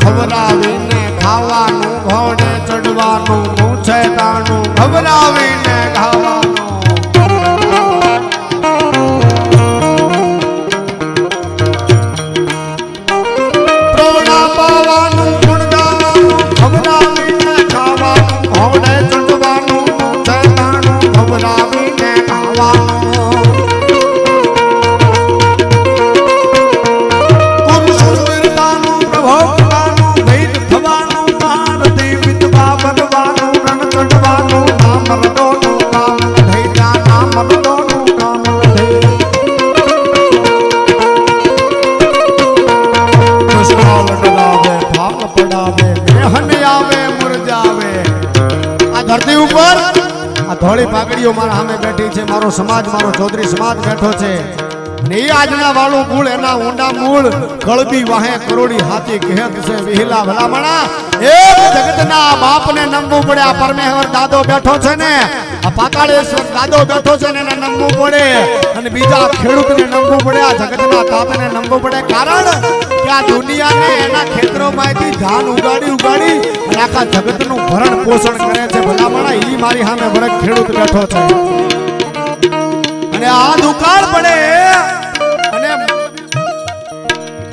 ખવડાવીને ખાવાનું ધરતી ઉપર. આ ધોળી પાઘડીઓ મારા સામે બેઠી છે. મારો સમાજ, મારો ચૌધરી સમાજ બેઠો છે. ને આજના વાળું મૂળ, એના ઊંડા મૂળ, કળબી વાહે કરોડી હાથી કહેત છે. વિહિલા ભલામણા. એ જગતના બાપને નમવું પડે. આ પરમેશ્વર દાદો બેઠો છે ને. આ પાતાળેશ્વર દાદો બેઠો છે ને, એને નમવું પડે. અને બીજા ખેડૂતને નમવું પડે. આ જગતના તાપને નમવું પડે. કારણ કે આ દુનિયાને એના ખેતરોમાંથી ધાન ઉગાડી ઉગાડી આખા જગતનું ભરણ પોષણ કરે છે. ભલામણા ઈ મારી સામે વરખ ખેડૂત બેઠો છે. અને આ દુકાળ પડે. અને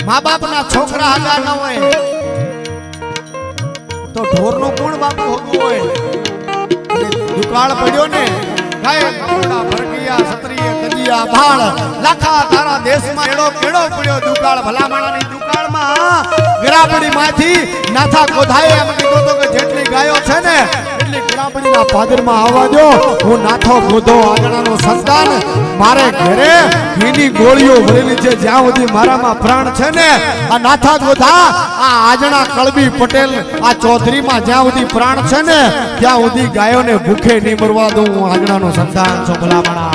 મા બાપના છોકરા હતા ન હોય. તો ઢોરનો કોણ બાપુ હોતું હોય? દુકાળ પડ્યો ને. ગાય દેશમાં એડો કેડો પડ્યો દુકાળ. ભલામણાની દુકાળમાં ગરાબડી માંથી નાથા કોધાએ એમ કીધું તો જેટલી ગાયો છે ને એટલી ગરાબડીના પાદરમાં આવવા દો. હું નાથો ગોધો આગળનો સંતાન. મારે ઘરે ઘીની ગોળીઓ ભરેલી છે. જ્યાં સુધી મારામાં પ્રાણ છે ને, આ નાથા ગોધા, આ આજણા કળબી પટેલ, આ ચૌધરીમાં જ્યાં સુધી પ્રાણ છે ને, ત્યાં સુધી ગાયોને ભૂખે નહીં મરવા દઉં. હું આજણાનો સંતાન છું, ભલામણા.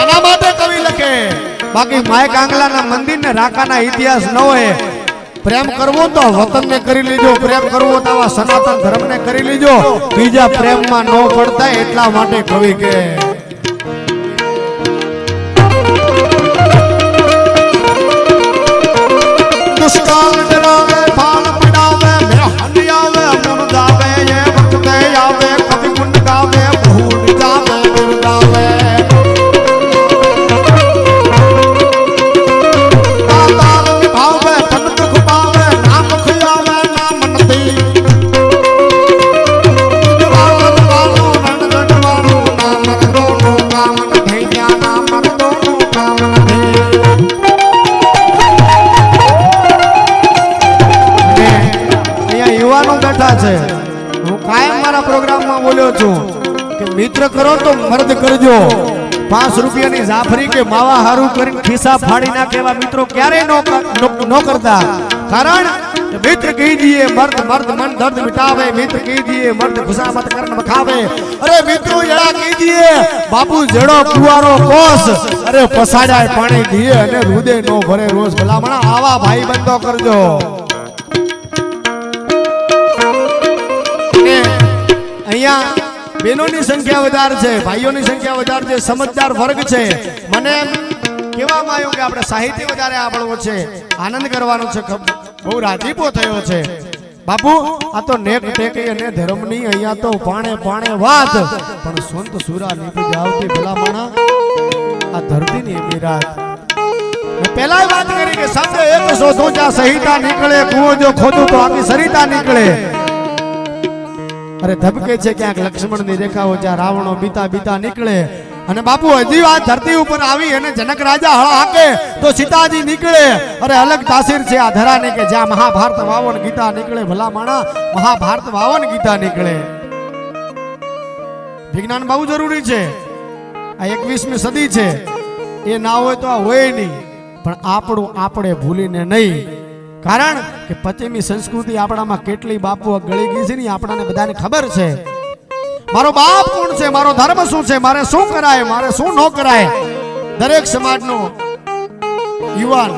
એના માટે કવિ લખે, બાકી માય કાંગલાના મંદિર ને રાકાના ઇતિહાસ ન હોય. પ્રેમ કરવો તો વતનને કરી લીજો, પ્રેમ કરવો તો આવા સનાતન ધર્મને કરી લીજો. બીજા પ્રેમમાં ન પડતા એટલા માટે કવિ કે યુવાનો બેઠા છે. હું કાયમ મારા પ્રોગ્રામમાં બોલ્યો છું કે મિત્ર કરો તો મર્દ કરજો. પાંચ રૂપિયાની જાફરી કે માવા હારું કરીને ખિસ્સા ફાડી નાખે મિત્રો ક્યારેય નો કરતા. કારણ મિત્ર કહી કહીજીએ મર્દ મર્દ, મન દર્દ મિટાવે. મિત્ર કહીજીએ મર્દ ખુશામત કરન બખાવે અરે મિત્રો એડા કહીજીએ બાપુ જેડો કુવારો કોસ, અરે પસાડાય પાણી દીએ અને હૃદય નો ભરે રોજ ભલામણા. આવા ભાઈ બંધો કરજો. અહીંયા બહેનોની સંખ્યા વધારે છે, ભાઈઓની સંખ્યા વધારે છે, સમજદાર વર્ગ છે. મને કહેવામાં આવ્યું કે આપણે સાહિત્ય વધારે આપણો છે. આનંદ કરવાનો છે બહુ રાજીપો થયો છે. બાપુ, આ તો નેક ટેકી અને ધર્મની અહીંયા તો પાણે પાણે વાત. પણ સંત સુરા નીપી જાવતી ભલામણા, આ ધરતીની એમની રાત. પહેલા વાત કરી કે શબ્દ એક શોધો જ્યાં સહિતા નીકળે, કુવો જો ખોદું તો આખી સરિતા નીકળે. અરે ધબકે છે ક્યાંક લક્ષ્મણની રેખાઓ જ્યાં રાવણો બીતા બીતા નીકળે. અને બાપુ હજી આ ધરતી ઉપર આવી અને જનક રાજા હળ હાકે તો સીતાજી નીકળે. અરે અલગ તાસીર છે આ ધરાને કે જ્યાં મહાભારત વાવન ગીતા નીકળે. ભલા માણા મહાભારત વાવન ગીતા નીકળે. વિજ્ઞાન બહુ જરૂરી છે. આ એકવીસમી સદી છે. એ ના હોય તો આ હોય નહીં. પણ આપણું આપણે ભૂલીને નહીં. કારણ કે પશ્ચિમી સંસ્કૃતિ આપણામાં કેટલી બાપુ ગળી ગઈ છે ને આપણાને બધાને ખબર છે. મારો બાપ કોણ છે? મારો ધર્મ શું છે? મારે શું કરાય? મારે શું ન કરાય? દરેક સમાજનો યુવાન,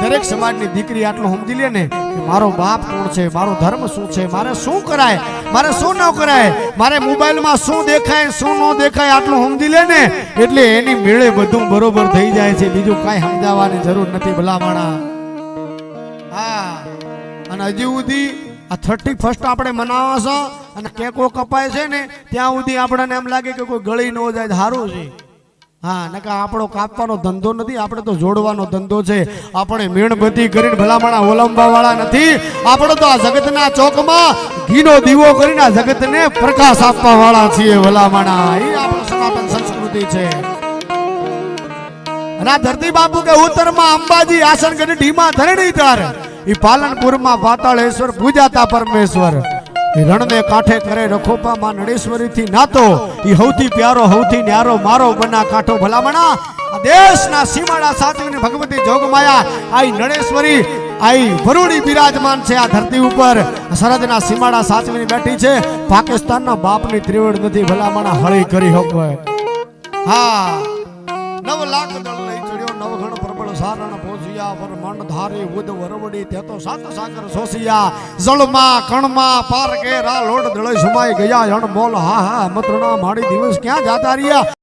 દરેક સમાજની દીકરી આટલું સમજી લે ને મારો બાપ કોણ છે? મારો ધર્મ શું છે? મારે શું કરાય? મારે શું ન કરાય? મારે મોબાઈલમાં શું દેખાય, શું ન દેખાય આટલું સમજી લે ને? એટલે એની મેળે બધું બરોબર થઈ જાય છે. બીજું કાંઈ સમજાવવાની જરૂર નથી ભલામણા. અને હજી સુધી આ થર્ટી ફર્સ્ટ આપણે મનાવા છો અને કેકો કપાય છે ને, ત્યાં સુધી આપણને એમ લાગે કે કોઈ ગળી ન જાય સારું છે. હા નકા આપણો કાપવાનો ધંધો નથી, આપણે તો જોડવાનો ધંધો છે. આપણે મીણબત્તી કરીને ભલામણા ઓલંબવા વાળા નથી. આપણે તો આ જગતના ચોકમાં ઘીનો દીવો કરીને આ જગતને પ્રકાશ આપવા વાળા છીએ ભલામણા. એ આપણો સનાતન સંસ્કૃતિ છે. અને આ ધરતી બાપુ કે ઉત્તરમાં અંબાજી આસન કરી ઢીમા ધરણીધર ઈ પાલનપુરમાં પાતાળેશ્વર પૂજાતા પરમેશ્વર. રણને કાંઠે કરે રખોપા માં નડેશ્વરી થી નાતો, ઈ હૌથી પ્યારો હૌથી ન્યારો, મારો બના કાંઠો ભલામણા. દેશના સીમાડા સાચવીને ભગવતી જોગમાયા, આઈ નડેશ્વરી આઈ વરુણી બિરાજમાન છે આ ધરતી ઉપર. સરહદના સીમાડા સાચવીને બેઠી છે. પાકિસ્તાનના બાપની ત્રિવડ નથી ભલામણા, હળી કરી હોય હા. સારણ ભોજિયા વરમણ ધારી ઉદ વરવડી, તે તો સાત સાગર સોસિયા જળમાં, કણમાં પાર કે રા લોટ દળ સુમાઈ ગયા હણ બોલ હા હા મતરણા માડી દિવસ ક્યાં જાતા રહ્યા?